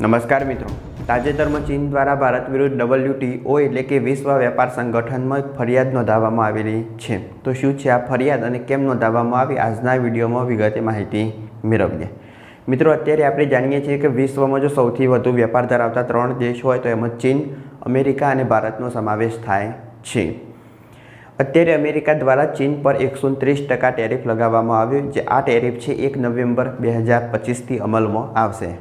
નમસ્કાર મિત્રો. તાજેતરમાં ચીન દ્વારા ભારત વિરુદ્ધ ડબલ્યુટીઓ એટલે કે વિશ્વ વેપાર સંગઠનમાં ફરિયાદ નોંધાવવામાં આવેલી છે. તો શું છે આ ફરિયાદ અને કેમ નોંધાવવામાં આવી? આજના વિડીયોમાં વિગતે માહિતી મેળવીએ. મિત્રો, અત્યારે આપણે જાણીએ છીએ કે વિશ્વમાં જો સૌથી વધુ વેપાર ધરાવતા ત્રણ દેશ હોય તો એમાં ચીન, અમેરિકા અને ભારતનો સમાવેશ થાય છે. અત્યારે અમેરિકા દ્વારા ચીન પર એકસો ત્રીસ ટકા ટેરિફ લગાવવામાં આવ્યું, જે આ ટેરિફ છે એક નવેમ્બર બે હજાર પચીસથી અમલમાં આવશે.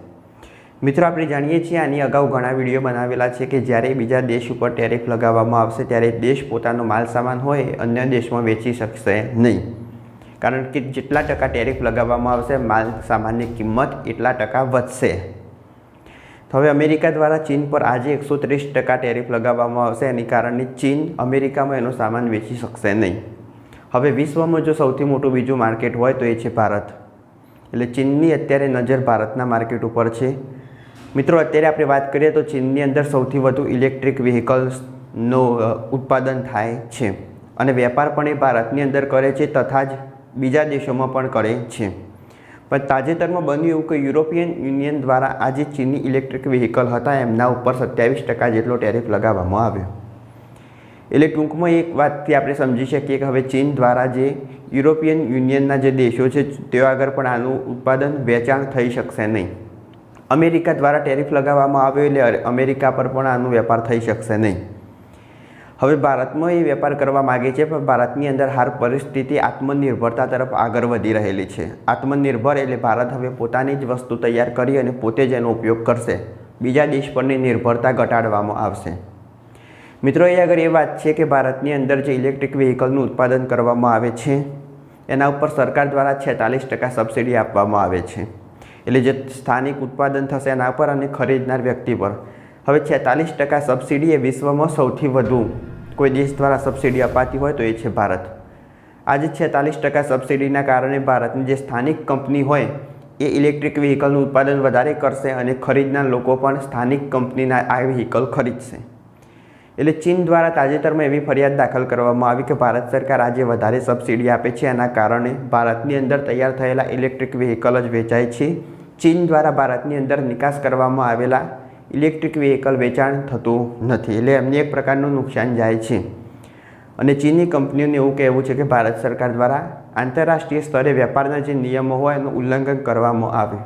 મિત્રો, આપણે જાણીએ છીએ આની અગાઉ ઘણા વીડિયો બનાવેલા છે કે જ્યારે બીજા દેશ ઉપર ટેરિફ લગાવવામાં આવશે ત્યારે દેશ પોતાનો માલ સામાન હોય, અન્ય દેશમાં વેચી શકશે નહીં. કારણ કે જેટલા ટકા ટેરિફ લગાવવામાં આવશે, માલ સામાનની કિંમત એટલા ટકા વધશે. તો હવે અમેરિકા દ્વારા ચીન પર આજે એકસો ત્રીસ ટકા ટેરિફ લગાવવામાં આવશે. એની કારણે ચીન અમેરિકામાં એનો સામાન વેચી શકશે નહીં. હવે વિશ્વમાં જો સૌથી મોટું બીજું માર્કેટ હોય તો એ છે ભારત. એટલે ચીનની અત્યારે નજર ભારતના માર્કેટ ઉપર છે. મિત્રો, અત્યારે આપણે વાત કરીએ તો ચીનની અંદર સૌથી વધુ ઇલેક્ટ્રિક વ્હીકલ્સનું ઉત્પાદન થાય છે અને વેપાર પણ એ ભારતની અંદર કરે છે તથા જ બીજા દેશોમાં પણ કરે છે. પણ તાજેતરમાં બન્યું એવું કે યુરોપિયન યુનિયન દ્વારા આ જે ચીની ઇલેક્ટ્રિક વ્હીકલ હતા, એમના ઉપર સત્યાવીસ ટકા જેટલો ટેરિફ લગાવવામાં આવ્યો. એટલે ટૂંકમાં એક વાતથી આપણે સમજી શકીએ કે હવે ચીન દ્વારા જે યુરોપિયન યુનિયનના જે દેશો છે, તેઓ આગળ પણ આનું ઉત્પાદન વેચાણ થઈ શકશે નહીં. અમેરિકા દ્વારા ટેરિફ લગાવવામાં આવ્યો એટલે અમેરિકા પર પણ આનો વેપાર થઈ શકશે નહીં. હવે ભારતમાં એ વેપાર કરવા માગે છે, પણ ભારતની અંદર હાર પરિસ્થિતિ આત્મનિર્ભરતા તરફ આગળ વધી રહેલી છે. આત્મનિર્ભર એટલે ભારત હવે પોતાની જ વસ્તુ તૈયાર કરી અને પોતે જ એનો ઉપયોગ કરશે. બીજા દેશ પરની નિર્ભરતા ઘટાડવામાં આવશે. મિત્રો, એ આગળ એ વાત છે કે ભારતની અંદર જે ઇલેક્ટ્રિક વ્હીકલનું ઉત્પાદન કરવામાં આવે છે, એના ઉપર સરકાર દ્વારા છેતાલીસ ટકા સબસિડી આપવામાં આવે છે. એટલે જે સ્થાનિક ઉત્પાદન થશે એના પર અને ખરીદનાર વ્યક્તિ પર. હવે છેતાલીસ ટકા સબસિડી એ વિશ્વમાં સૌથી વધુ. કોઈ દેશ દ્વારા સબસિડી અપાતી હોય તો એ છે ભારત. આજે છેતાલીસ ટકા સબસિડીના કારણે ભારતની જે સ્થાનિક કંપની હોય, એ ઇલેક્ટ્રિક વ્હીકલનું ઉત્પાદન વધારે કરશે અને ખરીદનાર લોકો પણ સ્થાનિક કંપનીના આ વ્હીકલ ખરીદશે. એટલે ચીન દ્વારા તાજેતરમાં એવી ફરિયાદ દાખલ કરવામાં આવી કે ભારત સરકાર આજે વધારે સબસિડી આપે છે. એના કારણે ભારતની અંદર તૈયાર થયેલા ઇલેક્ટ્રિક વ્હીકલ જ વેચાય છે. ચીન દ્વારા ભારતની અંદર નિકાસ કરવામાં આવેલા ઇલેક્ટ્રિક વ્હીકલ વેચાણ થતું નથી એટલે એમને એક પ્રકારનું નુકસાન જાય છે. અને ચીની કંપનીઓને એવું કહેવું છે કે ભારત સરકાર દ્વારા આંતરરાષ્ટ્રીય સ્તરે વેપારના જે નિયમો હોય એનું ઉલ્લંઘન કરવામાં આવે.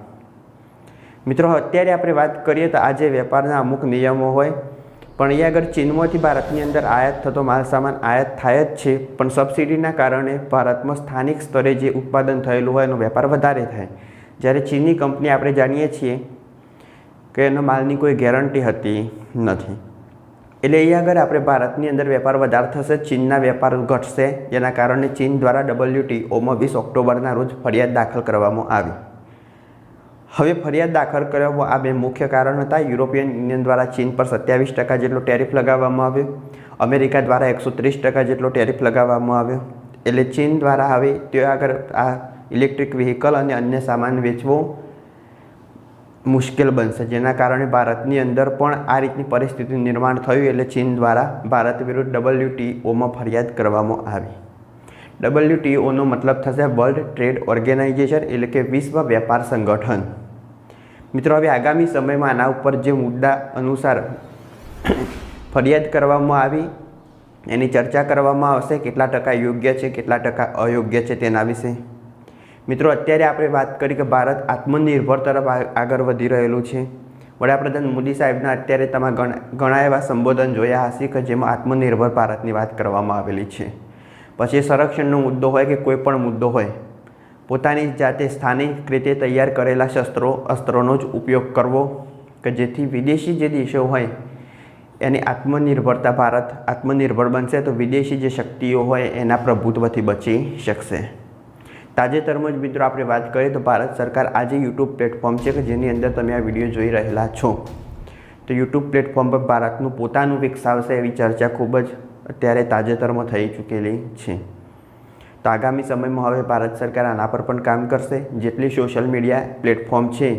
મિત્રો, અત્યારે આપણે વાત કરીએ તો આજે વેપારના અમુક નિયમો હોય પણ અહીંયા આગળ ચીનમાંથી ભારતની અંદર આયાત થતો માલ સામાન આયાત થાય જ છે, પણ સબસિડીના કારણે ભારતમાં સ્થાનિક સ્તરે જે ઉત્પાદન થયેલું હોય એનો વેપાર વધારે થાય. જ્યારે ચીનની કંપની આપણે જાણીએ છીએ કે એનો માલની કોઈ ગેરંટી હતી નથી. એટલે એ આગળ આપણે ભારતની અંદર વેપાર વધારે થશે, ચીનના વેપાર ઘટશે, જેના કારણે ચીન દ્વારા ડબલ્યુટીઓમાં વીસ ઓક્ટોબરના રોજ ફરિયાદ દાખલ કરવામાં આવી. હવે ફરિયાદ દાખલ કરવામાં આ બે મુખ્ય કારણ હતા. યુરોપિયન યુનિયન દ્વારા ચીન પર સત્યાવીસ ટકા જેટલો ટેરિફ લગાવવામાં આવ્યો. અમેરિકા દ્વારા એકસો ત્રીસ ટકા જેટલો ટેરિફ લગાવવામાં આવ્યો. એટલે ચીન દ્વારા હવે તે આગળ આ ઇલેક્ટ્રિક વ્હીકલ અને અન્ય સામાન વેચવો મુશ્કેલ બનશે. જેના કારણે ભારતની અંદર પણ આ રીતની પરિસ્થિતિ નિર્માણ થયું એટલે ચીન દ્વારા ભારત વિરુદ્ધ ડબલ્યુટીઓમાં ફરિયાદ કરવામાં આવી. ડબલ્યુટીઓનો મતલબ થશે વર્લ્ડ ટ્રેડ ઓર્ગેનાઇઝેશન એટલે કે વિશ્વ વેપાર સંગઠન. મિત્રો, હવે આગામી સમયમાં આના ઉપર જે મુદ્દા અનુસાર ફરિયાદ કરવામાં આવી, એની ચર્ચા કરવામાં આવશે, કેટલા ટકા યોગ્ય છે, કેટલા ટકા અયોગ્ય છે તેના વિશે. મિત્રો, અત્યારે આપણે વાત કરી કે ભારત આત્મનિર્ભર તરફ આગળ વધી રહેલું છે. વડાપ્રધાન મોદી સાહેબના અત્યારે તમે ઘણા એવા સંબોધન જોયા હશે કે જેમાં આત્મનિર્ભર ભારતની વાત કરવામાં આવેલી છે. પછી સંરક્ષણનો મુદ્દો હોય કે કોઈ પણ મુદ્દો હોય પોતાની જાતે સ્થાનિક રીતે તૈયાર કરેલા શસ્ત્રો, અસ્ત્રોનો જ ઉપયોગ કરવો કે જેથી વિદેશી જે દેશો હોય એની આત્મનિર્ભરતા ભારત આત્મનિર્ભર બનશે, તો વિદેશી જે શક્તિઓ હોય એના પ્રભુત્વથી બચી શકશે. તાજેતરમાં જ મિત્રો આપણે વાત કરીએ તો ભારત સરકાર આજે યુટ્યુબ પ્લેટફોર્મ છે કે જેની અંદર તમે આ વીડિયો જોઈ રહેલા છો, તો યુટ્યુબ પ્લેટફોર્મ પર ભારતનું પોતાનું વિકસાવશે એવી ચર્ચા ખૂબ જ અત્યારે તાજેતરમાં થઈ ચૂકેલી છે. તો આગામી સમયમાં હવે ભારત સરકાર આના પર પણ કામ કરશે. જેટલી સોશિયલ મીડિયા પ્લેટફોર્મ છે,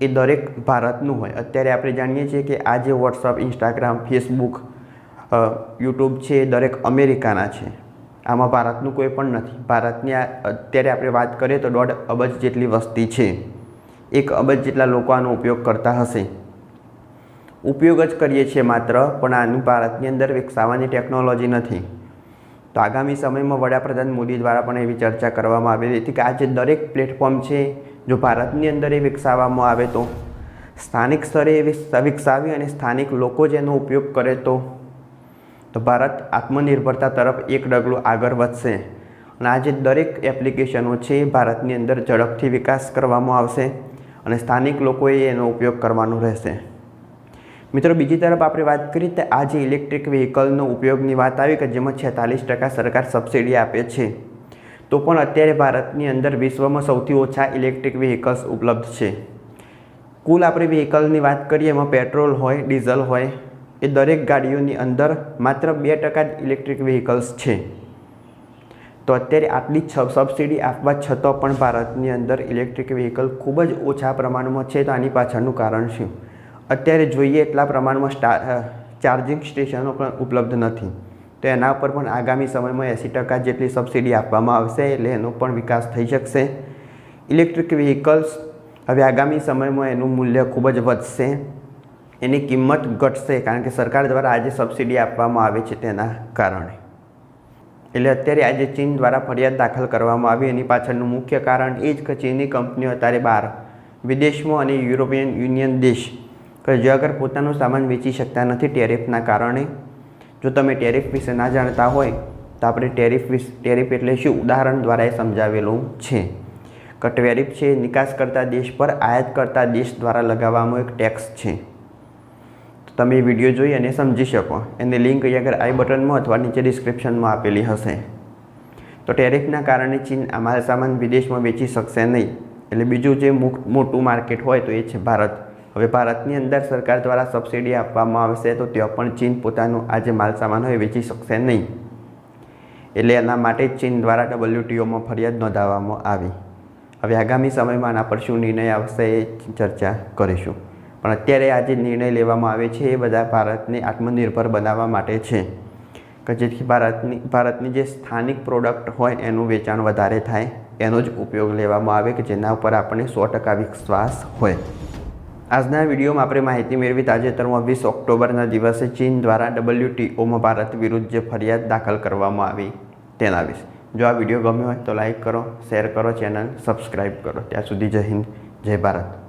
એ દરેક ભારતનું હોય. અત્યારે આપણે જાણીએ છીએ કે આ જે વોટ્સઅપ ઇન્સ્ટાગ્રામ ફેસબુક યુટ્યુબ છે, એ દરેક અમેરિકાના છે. આમાં ભારતનું કોઈ પણ નથી. ભારતની અત્યારે આપણે વાત કરીએ તો દોઢ અબજ જેટલી વસ્તી છે. એક અબજ જેટલા લોકો આનો ઉપયોગ કરતા હશે. ઉપયોગ જ કરીએ છીએ માત્ર, પણ આનું ભારતની અંદર વિકસાવવાની ટેકનોલોજી નથી. તો આગામી સમયમાં વડાપ્રધાન મોદી દ્વારા પણ એવી ચર્ચા કરવામાં આવેલી હતી કે આ જે દરેક પ્લેટફોર્મ છે, જો ભારતની અંદર એ વિકસાવવામાં આવે તો. સ્થાનિક સ્તરે એ વિકસાવી અને સ્થાનિક લોકો જ એનો ઉપયોગ કરે તો. તો ભારત આત્મનિર્ભરતા તરફ એક ડગલું આગળ વધશે અને આ જે દરેક એપ્લિકેશનો છે ભારતની અંદર ઝડપથી વિકાસ કરવામાં આવશે અને સ્થાનિક લોકોએ એનો ઉપયોગ કરવાનો રહેશે. મિત્રો, બીજી તરફ આપણે વાત કરીએ તો આ જે ઇલેક્ટ્રિક વ્હીકલનો ઉપયોગની વાત આવી કે જેમાં છેતાલીસ ટકા સરકાર સબસિડી આપે છે, તો પણ અત્યારે ભારતની અંદર વિશ્વમાં સૌથી ઓછા ઇલેક્ટ્રિક વ્હીકલ્સ ઉપલબ્ધ છે. કુલ આપણે વ્હીકલની વાત કરીએ, એમાં પેટ્રોલ હોય ડીઝલ હોય, એ દરેક ગાડીઓની અંદર માત્ર બે ટકા જ ઇલેક્ટ્રિક વ્હીકલ્સ છે. તો અત્યારે આટલી સબસિડી આપવા છતાં પણ ભારતની અંદર ઇલેક્ટ્રિક વ્હીકલ ખૂબ જ ઓછા પ્રમાણમાં છે, તો આની પાછળનું કારણ શું? અત્યારે જોઈએ એટલા પ્રમાણમાં સ્ટા ચાર્જિંગ સ્ટેશનો પણ ઉપલબ્ધ નથી. તો એના ઉપર પણ આગામી સમયમાં એંસી ટકા જેટલી સબસિડી આપવામાં આવશે એટલે એનો પણ વિકાસ થઈ શકશે. ઇલેક્ટ્રિક વ્હીકલ્સ હવે આગામી સમયમાં એનું મૂલ્ય ખૂબ જ વધશે. એની કિંમત ઘટશે કારણ કે સરકાર દ્વારા આજે સબસિડી આપવામાં આવે છે તેના કારણે. એટલે અત્યારે આજે ચીન દ્વારા ફરિયાદ દાખલ કરવામાં આવી. એની પાછળનું મુખ્ય કારણ એ જ કે ચીની કંપનીઓ અત્યારે બહાર, વિદેશમાં અને યુરોપિયન યુનિયન દેશ કે જે અગર પોતાનો સામાન વેચી શકતા નથી ટેરિફના કારણે, જો તમે ટેરિફ વિશે ના જાણતા હોય, તો આપણે ટેરિફ વિશે, ટેરિફ એટલે શું? ઉદાહરણ દ્વારા એ સમજાવેલું છે. કે ટેરિફ છે નિકાસ કરતા દેશ પર આયાત કરતા દેશ દ્વારા લગાવવામાં એક ટેક્સ છે. તો તમે વીડિયો જોઈ અને સમજી શકો. એની લિંક અહીં આગળ આઈ બટનમાં અથવા નીચે ડિસ્ક્રિપ્શનમાં આપેલી હશે. તો ટેરિફના કારણે ચીન અમારા સામાન વિદેશમાં વેચી શકશે નહીં. એટલે બીજું જે મોટું માર્કેટ હોય તો એ છે ભારત. હવે ભારતની અંદર સરકાર દ્વારા સબસિડી આપવામાં આવશે તો ત્યાં પણ ચીન પોતાનું આ જે માલસામાન હોય વેચી શકશે નહીં. એટલે એના માટે ચીન દ્વારા ડબલ્યુટીઓમાં ફરિયાદ નોંધાવવામાં આવી. હવે આગામી સમયમાં આના પર શું નિર્ણય આવશે એ ચર્ચા કરીશું. પણ અત્યારે આ જે નિર્ણય લેવામાં આવે છે એ બધા ભારતને આત્મનિર્ભર બનાવવા માટે છે. કે જેથી ભારતની ભારતની જે સ્થાનિક પ્રોડક્ટ હોય એનું વેચાણ વધારે થાય, એનો જ ઉપયોગ લેવામાં આવે કે જેના ઉપર આપણને સો ટકા વિશ્વાસ હોય. આજના વિડીયોમાં આપણે માહિતી મેળવી તાજેતરમાં વીસ ઓક્ટોબરના દિવસે ચીન દ્વારા ડબલ્યુટીઓમાં ભારત વિરુદ્ધ જે ફરિયાદ દાખલ કરવામાં આવી તેના વિશે. જો આ વીડિયો ગમ્યો હોય તો લાઈક કરો, શેર કરો, ચેનલ સબસ્ક્રાઈબ કરો. ત્યાં સુધી જય હિન્દ, જય ભારત.